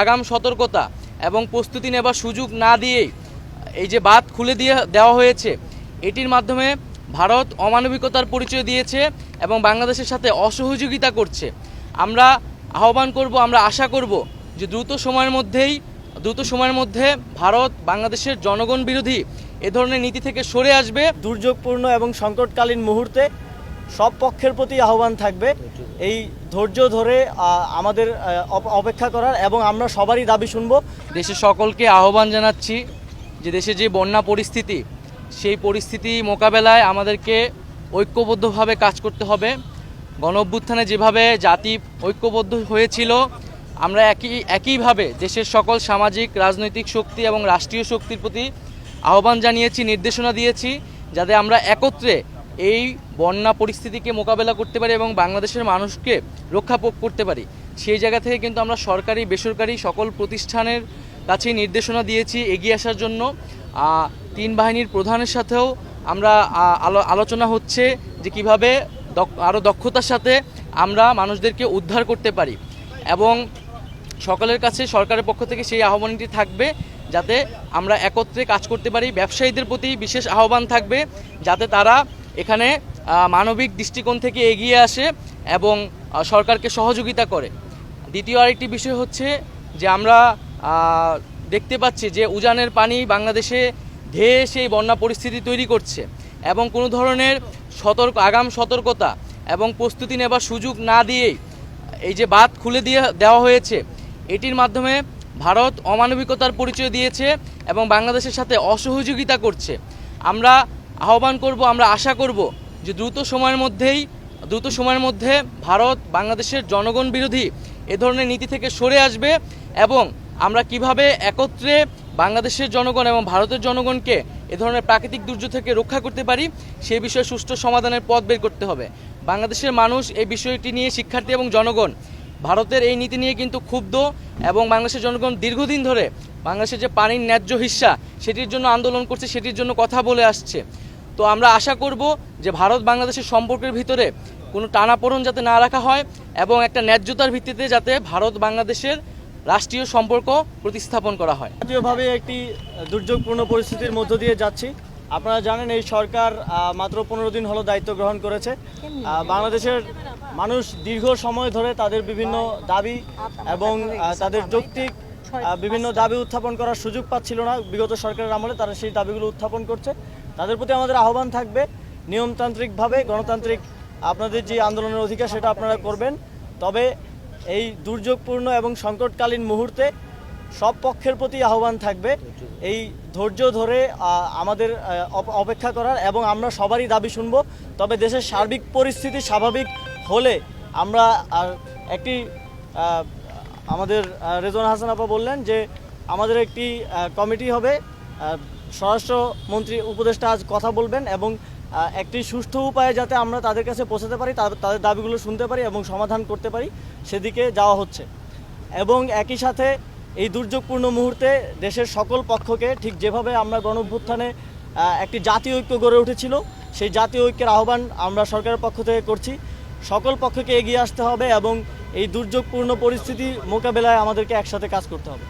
আগাম সতর্কতা এবং প্রস্তুতি নেবার সুযোগ না দিয়েই এই যে বাঁধ খুলে দিয়ে দেওয়া হয়েছে, এটির মাধ্যমে ভারত অমানবিকতার পরিচয় দিয়েছে এবং বাংলাদেশের সাথে অসহযোগিতা করছে। আমরা আহ্বান করব, আমরা আশা করব যে দ্রুত সময়ের মধ্যেই, দ্রুত সময়ের মধ্যে ভারত বাংলাদেশের জনগণ বিরোধী এ ধরনের নীতি থেকে সরে আসবে। দুর্যোগপূর্ণ এবং সংকটকালীন মুহূর্তে সব পক্ষের প্রতি আহ্বান থাকবে। এই ধৈর্য ধরে আমাদের অপেক্ষা করার এবং আমরা সবারই দাবি শুনব। দেশের সকলকে আহ্বান জানাচ্ছি যে দেশে যে বন্যা পরিস্থিতি, সেই পরিস্থিতি মোকাবেলায় আমাদেরকে ঐক্যবদ্ধভাবে কাজ করতে হবে। গণ অভ্যুত্থানে যেভাবে জাতি ঐক্যবদ্ধ হয়েছিল, আমরা একই, একইভাবে দেশের সকল সামাজিক, রাজনৈতিক শক্তি এবং রাষ্ট্রীয় শক্তির প্রতি আহ্বান জানিয়েছি, নির্দেশনা দিয়েছি, যাতে আমরা একত্রে এই বন্যা পরিস্থিতিকে মোকাবেলা করতে পারি এবং বাংলাদেশের মানুষকে রক্ষা করতে পারি। সেই জায়গা থেকে কিন্তু আমরা সরকারি, বেসরকারি সকল প্রতিষ্ঠানের কাছে নির্দেশনা দিয়েছি এগিয়ে আসার জন্য। তিন বাহিনীর প্রধানের সাথেও আমরা আলো- আলোচনা হচ্ছে যে কীভাবে আরও দক্ষতার সাথে আমরা মানুষদেরকে উদ্ধার করতে পারি এবং সকলের কাছে সরকারের পক্ষ থেকে সেই আহ্বানটি থাকবে যাতে আমরা একত্রে কাজ করতে পারি। ব্যবসায়ীদের প্রতি বিশেষ আহ্বান থাকবে যাতে তারা এখানে মানবিক দৃষ্টিকোণ থেকে এগিয়ে আসে এবং সরকারকে সহযোগিতা করে। দ্বিতীয় আরেকটি বিষয় হচ্ছে যে আমরা দেখতে পাচ্ছি যে উজানের পানি বাংলাদেশে ধেয়ে সেই বন্যা পরিস্থিতি তৈরি করছে এবং কোনো ধরনের সতর্ক, আগাম সতর্কতা এবং প্রস্তুতি নেবার সুযোগ না দিয়েই এই যে বাঁধ খুলে দিয়ে দেওয়া হয়েছে, এটির মাধ্যমে ভারত অমানবিকতার পরিচয় দিয়েছে এবং বাংলাদেশের সাথে অসহযোগিতা করছে। আমরা আহ্বান করব, আমরা আশা করব যে দ্রুত সময়ের মধ্যেই, দ্রুত সময়ের মধ্যে ভারত বাংলাদেশের জনগণ বিরোধী এ ধরনের নীতি থেকে সরে আসবে এবং আমরা কীভাবে একত্রে বাংলাদেশের জনগণ এবং ভারতের জনগণকে এ ধরনের প্রাকৃতিক দুর্যোগ থেকে রক্ষা করতে পারি সেই বিষয়ে সুষ্ঠু সমাধানের পথ বের করতে হবে। বাংলাদেশের মানুষ এই বিষয়টি নিয়ে শিক্ষার্থী এবং জনগণ, ভারতের এই নীতি নিয়ে কিন্তু ক্ষুব্ধ এবং বাংলাদেশের জনগণ দীর্ঘদিন ধরে বাংলাদেশের যে পানির ন্যায্য হিস্সা, সেটির জন্য আন্দোলন করছে, সেটির জন্য কথা বলে আসছে। তো আমরা আশা করব যে ভারত বাংলাদেশের সম্পর্কের ভিতরে কোনো টানাপোড়ন যাতে না রাখা হয় এবং একটা ন্যায্যতার ভিত্তিতে যাতে ভারত বাংলাদেশের রাষ্ট্রীয় সম্পর্ক প্রতিস্থাপন করা হয়। জাতীয়ভাবে একটি দুর্যোগপূর্ণ পরিস্থিতির মধ্য দিয়ে যাচ্ছি। আপনারা জানেন এই সরকার মাত্র পনেরো দিন হলো দায়িত্ব গ্রহণ করেছে। বাংলাদেশের মানুষ দীর্ঘ সময় ধরে তাদের বিভিন্ন দাবি এবং তাদের যৌক্তিক বিভিন্ন দাবি উত্থাপন করার সুযোগ পাচ্ছিল না। বিগত সরকারের আমলে তারা সেই দাবিগুলো উত্থাপন করছে। তাদের প্রতি আমাদের আহ্বান থাকবে। নিয়মতান্ত্রিকভাবে গণতান্ত্রিক আপনাদের যে আন্দোলনের অধিকার সেটা আপনারা করবেন। তবে এই দুর্যোগপূর্ণ এবং সংকটকালীন মুহূর্তে সব পক্ষের প্রতি আহ্বান থাকবে। এই ধৈর্য ধরে আমাদের অপেক্ষা করার এবং আমরা সবারই দাবি শুনব। তবে দেশের সার্বিক পরিস্থিতি স্বাভাবিক হলে আমরা আর একটি আমাদের রেজওয়ান হাসান আপা বললেন যে, আমাদের একটি কমিটি হবে। স্বরাষ্ট্রমন্ত্রী উপদেষ্টা আজ কথা বলবেন এবং একটি সুষ্ঠু উপায়ে যাতে আমরা তাদের কাছে পৌঁছাতে পারি, তাদের দাবিগুলো শুনতে পারি এবং সমাধান করতে পারি, সেদিকে যাওয়া হচ্ছে। এবং একই সাথে এই দুর্যোগপূর্ণ মুহূর্তে দেশের সকল পক্ষকে ঠিক যেভাবে আমরা গণভ্যুত্থানে একটি জাতীয় ঐক্য গড়ে উঠেছিল, সেই জাতীয় ঐক্যের আহ্বান আমরা সরকারের পক্ষ থেকে করছি। সকল পক্ষকে এগিয়ে আসতে হবে এবং এই দুর্যোগপূর্ণ পরিস্থিতি মোকাবেলায় আমাদেরকে একসাথে কাজ করতে হবে।